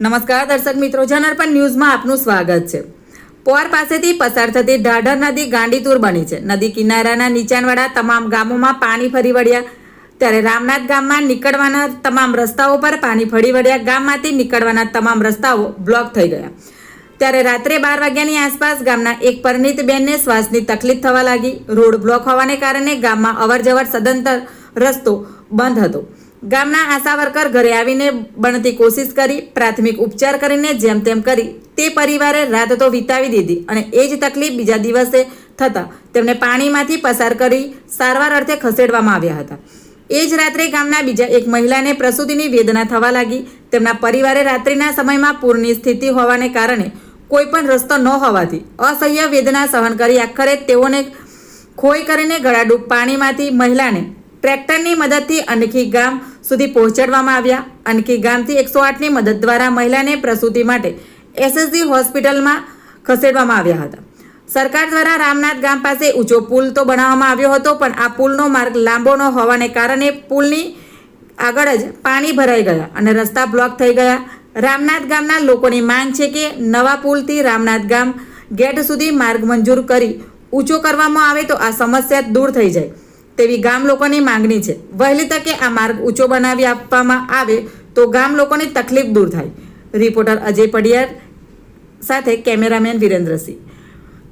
નમસ્કાર, દર્શક મિત્રો. જનરપન ન્યૂઝમાં આપનું સ્વાગત છે. પોર પાસેથી પસાર થતી ઢાઢર નદી ગાંડીતુર બની છે. નદી કિનારાના નીચાણવાળા તમામ ગામોમાં પાણી ફરી વળ્યા. ત્યારે રામનાથ ગામમાં નીકળવાના તમામ રસ્તાઓ પર પાણી ફરી વળ્યા. ગામમાંથી નીકળવાના તમામ રસ્તાઓ બ્લોક થઈ ગયા. ત્યારે રાત્રે બાર વાગ્યાની આસપાસ ગામના એક પરિણીત બેનને શ્વાસની તકલીફ થવા લાગી. રોડ બ્લોક હોવાને કારણે ગામમાં અવરજવર સદંતર રસ્તો બંધ હતો. ગામના આશા વર્કર ઘરે આવીને બનતી કોશિશ કરી, પ્રાથમિક ઉપચાર કરીને જેમ તેમ કરી. તે પરિવારે રાત તો વિતાવી દીધી અને એ જ તકલીફ બીજા દિવસે થતાં તેમને પાણીમાંથી પસાર કરી સારવાર અર્થે ખસેડવામાં આવ્યા હતા. એ જ રાત્રે ગામના બીજા એક મહિલાને પ્રસૂતિની વેદના થવા લાગી. તેમના પરિવારે રાત્રિના સમયમાં પૂરની સ્થિતિ હોવાને કારણે કોઈ પણ રસ્તો ન હોવાથી અસહ્ય વેદના સહન કરી આખરે તેઓને ખોઈ કરીને ગળાડૂબ પાણીમાંથી મહિલાને ટ્રેક્ટરની મદદથી અનખી ગામ સુધી પહોંચાડવામાં આવ્યા. અનખી ગામથી એકસો આઠની મદદ દ્વારા મહિલાને પ્રસૂતિ માટે એસએસજી હોસ્પિટલમાં ખસેડવામાં આવ્યા હતા. સરકાર દ્વારા રામનાથ ગામ પાસે ઊંચો પુલ તો બનાવવામાં આવ્યો હતો, પણ આ પુલનો માર્ગ લાંબો ન હોવાને કારણે પુલની આગળ જ પાણી ભરાઈ ગયા અને રસ્તા બ્લોક થઈ ગયા. રામનાથ ગામના લોકોની માંગ છે કે નવા પુલથી રામનાથ ગામ ગેટ સુધી માર્ગ મંજૂર કરી ઊંચો કરવામાં આવે તો આ સમસ્યા દૂર થઈ જાય. તેવી ગામ લોકોની માંગણી છે. વહેલી તકે આ માર્ગ ઊંચો બનાવી આપવામાં આવે તો ગામ લોકોની તકલીફ દૂર થાય. રિપોર્ટર અજય પડિયાર સાથે કેમેરામેન વિરેન્દ્રસિંહ.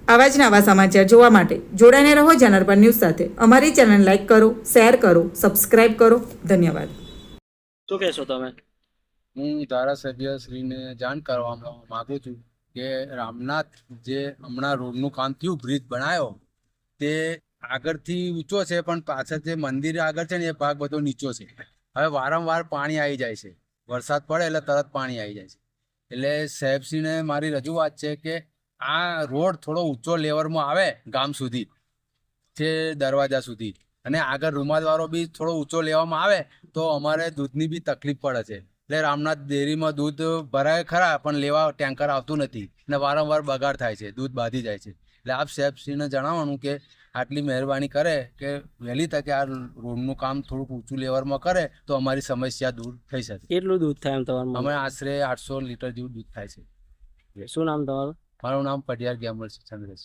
આવા જ નવા સમાચાર જોવા માટે જોડાઈને રહો જનરપર ન્યૂઝ સાથે. અમારી ચેનલ લાઈક કરો શેર કરો સબસ્ક્રાઇબ કરો. ધન્યવાદ. શું કહેશો તમે? હું ધારાસભ્ય શ્રીને જાણ કરવા માગું છું કે રામનાથ જે હમણાં રોડનું કામ થયું બ્રિજ બનાવ્યો તે આગળથી ઊંચો છે, પણ પાછળ જે મંદિર આગળ છે ને, એ ભાગ બધો નીચો છે. હવે વારંવાર પાણી આવી જાય છે. વરસાદ પડે એટલે તરત પાણી આવી જાય છે. એટલે સાહેબશ્રીને મારી રજૂઆત છે કે આ રોડ થોડો ઊંચો લેવલમાં આવે ગામ સુધી છે દરવાજા સુધી. અને આગળ રૂમાલવાળો બી થોડો ઊંચો લેવામાં આવે તો અમારે દૂધની બી તકલીફ પડે છે. એટલે રામનાથ ડેરીમાં દૂધ ભરાય ખરા, પણ લેવા ટેન્કર આવતું નથી. અને વારંવાર બગાડ થાય છે, દૂધ બાંધી જાય છે. એટલે આપ સાહેબશ્રીને જણાવવાનું કે આટલી મહેરબાની કરે કે વહેલી તકે આ રોડનું કામ થોડુંક ઊંચું લેવલમાં કરે તો અમારી સમસ્યા દૂર થઈ શકે. કેટલું દૂધ થાય એમ તમારું અમે આશરે આઠસો લીટર જેવું દૂધ થાય છે. શું નામ તમારું? મારું નામ પટિયાર ગેમર છે ચંદ્રેશ.